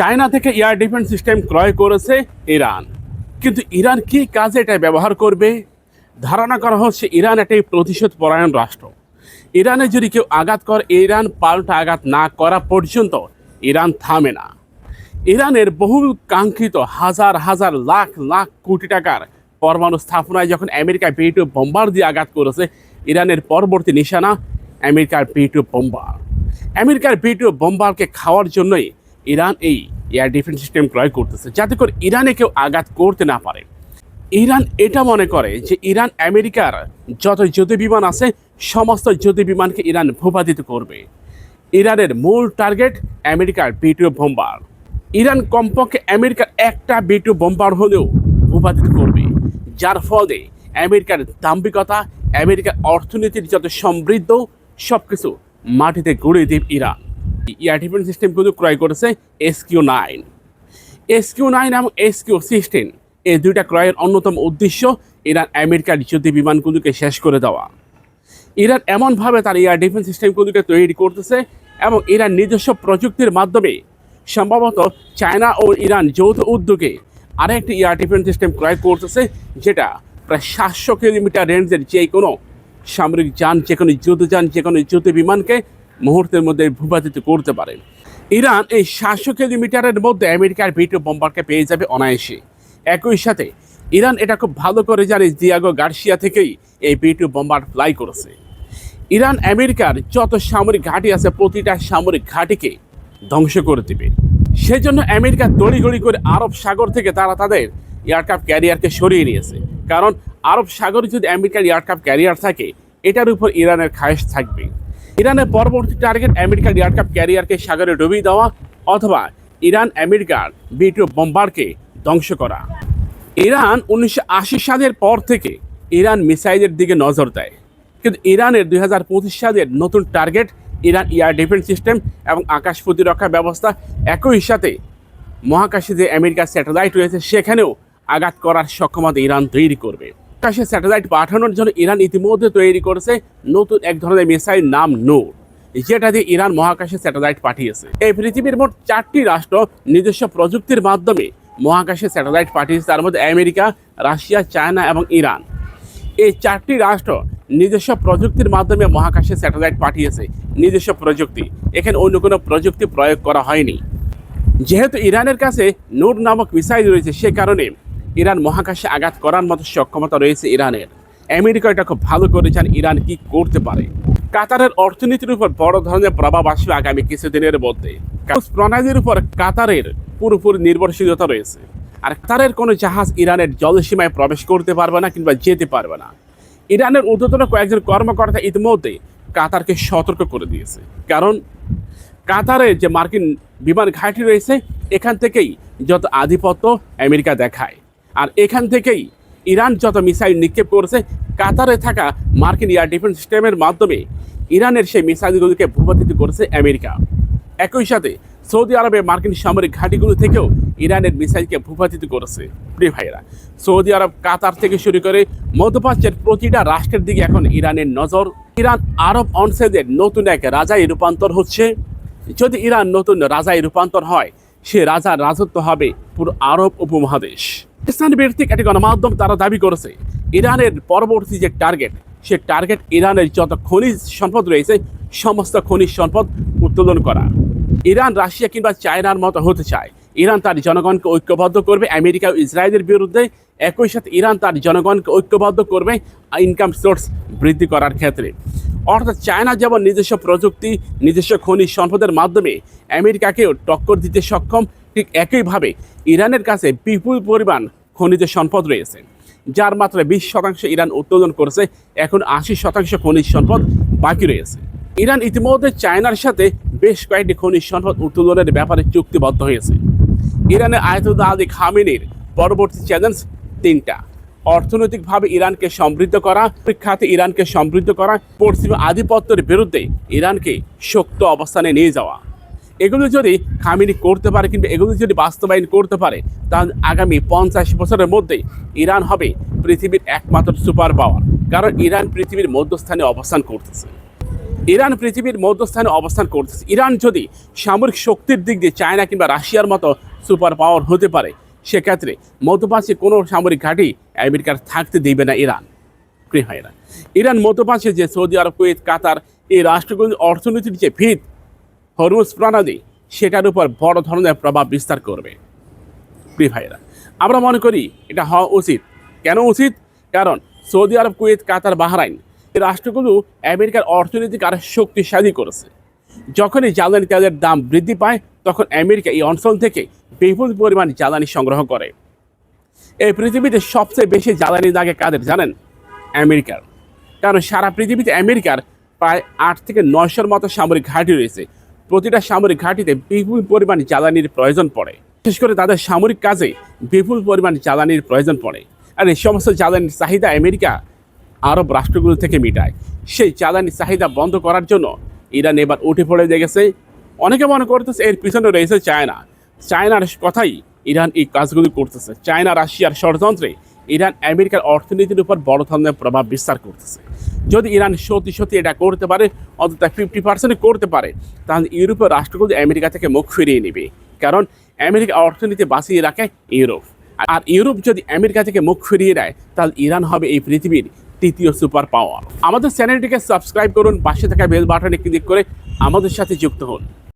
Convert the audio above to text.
China থেকে air defence system ক্রয় করেছে ইরান। কিন্তু ইরান কি কাজে এটা ব্যবহার করবে? ধারণা করা হচ্ছে ইরান একটি প্রতিশোধ পরায়ণ রাষ্ট্র। ইরানে যদি কেউ আঘাত করে, ইরান পাল্টা আঘাত না করা পর্যন্ত ইরান থামে না। ইরানের বহু কাঙ্ক্ষিত হাজার হাজার লাখ লাখ কোটি টাকার পরমাণু স্থাপনায় যখন আমেরিকা পেটু বোম্বার দিয়ে আঘাত করেছে, ইরানের পরবর্তী নিশানা আমেরিকার পেটু বোম্বার। আমেরিকার পেটু বোম্বারকে খাওয়ার জন্যই ইরান এই এয়ার ডিফেন্স সিস্টেম ক্রয় করতেছে যাতে করে ইরানে কেউ আঘাত করতে না পারে। ইরান এটা মনে করে যে ইরান আমেরিকার যত যুদ্ধ বিমান আছে, সমস্ত যুদ্ধ বিমানকে ইরান ভূপাতিত করবে। ইরানের মূল টার্গেট আমেরিকার বিটু বোম্বার ইরান কমপক্ষে আমেরিকার একটা বিটু বোম্বার হলেও ভূপাতিত করবে। যার ফলে আমেরিকার দাম্ভিকতা, আমেরিকার অর্থনীতির যত সমৃদ্ধ সব কিছু মাটিতে গড়ে দেব ইরান। এয়ার ডিফেন্স সিস্টেমগুলো ক্রয় করেছে এসকিউ নাইন এসকিউ নাইন এবং এসকিউ সিক্সটিন এই দুইটা ক্রয়ের অন্যতম উদ্দেশ্য ইরান আমেরিকার যুদ্ধ বিমানগুলোকে শেষ করে দেওয়া। ইরান এমনভাবে তার এয়ার ডিফেন্স সিস্টেমগুলোকে তৈরি করতেছে এবং ইরান নিজস্ব প্রযুক্তির মাধ্যমে সম্ভবত চায়না ও ইরান যৌথ উদ্যোগে আরেকটি এয়ার ডিফেন্স সিস্টেম ক্রয় করতেছে, যেটা প্রায় সাতশো কিলোমিটার রেঞ্জের যে কোনো সামরিক যান যে কোনো যুদ্ধযান যে কোনো যুদ্ধ বিমানকে মুহূর্তের মধ্যে ভূপাতিত করতে পারে। ইরান এই সাতশো কিলোমিটারের মধ্যে আমেরিকার বিটু বোম্বারকে পেয়ে যাবে অনায়াসে। একই সাথে ইরান এটা খুব ভালো করে জানে দিয়াগো গার্সিয়া থেকেই এই বিটু বোম্বার ফ্লাই করেছে। ইরান আমেরিকার যত সামরিক ঘাঁটি আছে, প্রতিটা সামরিক ঘাঁটিকে ধ্বংস করে দিবে। সেজন্য আমেরিকা তড়িঘড়ি করে আরব সাগর থেকে তারা তাদের এয়ারক্রাফট ক্যারিয়ারকে সরিয়ে নিয়েছে। কারণ আরব সাগরে যদি আমেরিকার এয়ারক্রাফট ক্যারিয়ার থাকে, এটার উপর ইরানের খায়েশ থাকবে ইরানের পরবর্তী টার্গেট আমেরিকার এয়ারক্রাফট ক্যারিয়ারকে সাগরে ডুবিয়ে দেওয়া অথবা ইরান আমেরিকার বিটু বোম্বারকে ধ্বংস করা। ইরান উনিশশো আশি সালের পর থেকে ইরান মিসাইলের দিকে নজর দেয়। কিন্তু ইরানের দুই হাজার পঁচিশ সালের নতুন target Iran air defence system এবং আকাশ প্রতিরক্ষা ব্যবস্থা একই সাথে মহাকাশে যে আমেরিকার স্যাটেলাইট রয়েছে, সেখানেও আঘাত করার সক্ষমতা ইরান তৈরি করবে। আকাশে স্যাটেলাইট পাঠানোর জন্য ইরান ইতিমধ্যে তৈরি করেছে নতুন এক ধরনের মিসাইল নাম নূর যেটা দিয়ে ইরান মহাকাশে স্যাটেলাইট পাঠিয়েছে। এই পৃথিবীর মোট চারটি রাষ্ট্র নিজস্ব প্রযুক্তির মাধ্যমে মহাকাশে স্যাটেলাইট পাঠিয়েছে। তার মধ্যে আমেরিকা, রাশিয়া, চায়না এবং ইরান। এই চারটি রাষ্ট্র নিজস্ব প্রযুক্তির মাধ্যমে মহাকাশে স্যাটেলাইট পাঠিয়েছে। নিজস্ব প্রযুক্তি। এখানে অন্য কোনো প্রযুক্তি প্রয়োগ করা হয়নি। যেহেতু ইরানের কাছে নূর নামক মিসাইল রয়েছে, সে কারণে ইরান মহাকাশে আঘাত করার মতো সক্ষমতা রয়েছে ইরানের। আমেরিকা এটা খুব ভালো করে জান ইরান কি করতে পারে। কাতারের অর্থনীতির উপর বড় ধরনের প্রভাব আসবে আগামী কিছুদিনের মধ্যে। প্রণালীর উপর কাতারের পুরোপুরি নির্ভরশীলতা রয়েছে। আর কাতারের কোনো জাহাজ ইরানের জলসীমায় প্রবেশ করতে পারবে না কিংবা যেতে পারবে না। ইরানের ঊর্ধ্বতন কয়েকজন কর্মকর্তা ইতিমধ্যে কাতারকে সতর্ক করে দিয়েছে। কারণ কাতারের যে মার্কিন বিমান ঘাঁটি রয়েছে, এখান থেকেই যত আধিপত্য আমেরিকা দেখায়। আর এখান থেকেই ইরান যত মিসাইল নিক্ষেপ করেছে, কাতারে থাকা মার্কিন এয়ার ডিফেন্স সিস্টেমের মাধ্যমে ইরানের সেই মিসাইলগুলোকে ভূপাতিত করেছে আমেরিকা। একই সাথে সৌদি আরবে মার্কিন সামরিক ঘাঁটিগুলো থেকেও ইরানের মিসাইলকে ভূপাতিত করেছে। প্রিয় ভাইয়েরা, সৌদি আরব, কাতার থেকে শুরু করে মধ্যপ্রাচ্যের প্রতিটা রাষ্ট্রের দিকে এখন ইরানের নজর। ইরান আরব অঞ্চলের নতুন এক রাজায় রূপান্তর হচ্ছে। যদি ইরান নতুন রাজায় রূপান্তর হয় সে রাজার রাজত্ব হবে পুরো আরব উপমহাদেশ। পাকিস্তান ভিত্তিক একটি গণমাধ্যম তারা দাবি করেছে, ইরানের পরবর্তী যে টার্গেট সে টার্গেট ইরানের যত খনিজ সম্পদ রয়েছে, সমস্ত খনিজ সম্পদ উত্তোলন করা। ইরান, রাশিয়া কিংবা চায়নার মতো হতে চায়। ইরান তার জনগণকে ঐক্যবদ্ধ করবে, আমেরিকা ও ইসরায়েলের বিরুদ্ধে একই সাথে ইরান তার জনগণকে ঐক্যবদ্ধ করবে ইনকাম সোর্স বৃদ্ধি করার ক্ষেত্রে। অর্থাৎ চায়না যেমন নিজস্ব প্রযুক্তি, নিজস্ব খনিজ সম্পদের মাধ্যমে আমেরিকাকেও টক্কর দিতে সক্ষম, ঠিক একইভাবে ইরানের কাছে বিপুল পরিমাণ খনিজ সম্পদ রয়েছে, যার মাত্র বিশ শতাংশ ইরান উত্তোলন করেছে, এখন আশি শতাংশ খনিজ সম্পদ বাকি রয়েছে। ইরান ইতিমধ্যে চায়নার সাথে বেশ কয়েকটি খনিজ সম্পদ উত্তোলনের ব্যাপারে চুক্তিবদ্ধ হয়েছে। ইরানের আয়তুল্লাহ আলী খামিনির পরবর্তী চ্যালেঞ্জ তিনটা। অর্থনৈতিকভাবে ইরানকে সমৃদ্ধ করা খাতে ইরানকে সমৃদ্ধ করা, পশ্চিম আধিপত্যের বিরুদ্ধে ইরানকে শক্ত অবস্থানে নিয়ে যাওয়া। এগুলো যদি খামিনি করতে পারে কিংবা এগুলো যদি বাস্তবায়ন করতে পারে, তাহলে আগামী পঞ্চাশ বছরের মধ্যে ইরান হবে পৃথিবীর একমাত্র সুপার পাওয়ার কারণ ইরান পৃথিবীর মধ্যস্থানে অবস্থান করতেছে। ইরান পৃথিবীর মধ্যস্থানে অবস্থান করতেছে। ইরান যদি সামরিক শক্তির দিক দিয়ে চায়না কিংবা রাশিয়ার মতো সুপার পাওয়ার হতে পারে, সেক্ষেত্রে মধ্যপ্রাচ্যে কোনো সামরিক ঘাঁটি আমেরিকার থাকতে দেবে না ইরান। ভাইরা ইরান মধ্যপ্রাচ্যে যে সৌদি আরব, কুয়েত, কাতার এই রাষ্ট্রগুলির অর্থনীতির যে ভিত, হরমুজ প্রণালী, সেটার উপর বড় ধরনের প্রভাব বিস্তার করবে। প্রিয় ভাইরা আমরা মনে করি এটা হওয়া উচিত। কেন উচিত? কারণ Saudi Arab, Kuwait, Qatar, Bahrain এই রাষ্ট্রগুলো আমেরিকার অর্থনৈতিক আরও শক্তিশালী করেছে। যখনই জ্বালানি তেলের দাম বৃদ্ধি পায়, তখন আমেরিকা এই অঞ্চল থেকে বিপুল পরিমাণ জ্বালানি সংগ্রহ করে। এই পৃথিবীতে সবচেয়ে বেশি জ্বালানি লাগে কাদের জানেন? আমেরিকার। কারণ সারা পৃথিবীতে আমেরিকার প্রায় আট থেকে নয়শোর মতো সামরিক ঘাঁটি রয়েছে। প্রতিটা সামরিক ঘাঁটিতে বিপুল পরিমাণ জ্বালানির প্রয়োজন পড়ে। বিশেষ করে তাদের সামরিক কাজে বিপুল পরিমাণ জ্বালানির প্রয়োজন পড়ে। আর এই সমস্ত জ্বালানির চাহিদা আমেরিকা আরব রাষ্ট্রগুলো থেকে মিটায়। সেই জ্বালানি চাহিদা বন্ধ করার জন্য ইরান এবার উঠে পড়ে লেগেছে অনেকে মনে করতেছে এর পিছনে রয়েছে চায়না। চায়নার কথাই ইরান এই কাজগুলি করতেছে। চায়না রাশিয়ার ষড়যন্ত্রে ইরান আমেরিকার অর্থনীতির উপর বড় ধরনের প্রভাব বিস্তার করতেছে। যদি ইরান সত্যি সত্যি এটা করতে পারে, অন্তত ফিফটি পার্সেন্ট করতে পারে, তাহলে ইউরোপের রাষ্ট্রগুলি আমেরিকা থেকে মুখ ফিরিয়ে নেবে। কারণ আমেরিকা অর্থনীতি বাঁচিয়ে রাখে ইউরোপ। আর ইউরোপ যদি আমেরিকা থেকে মুখ ফিরিয়ে দেয় তাহলে ইরান হবে এই পৃথিবীর তৃতীয় সুপার পাওয়ার। আমাদের চ্যানেলটিকে সাবস্ক্রাইব করুন, পাশে থাকা বেল বাটনে ক্লিক করে আমাদের সাথে যুক্ত হন।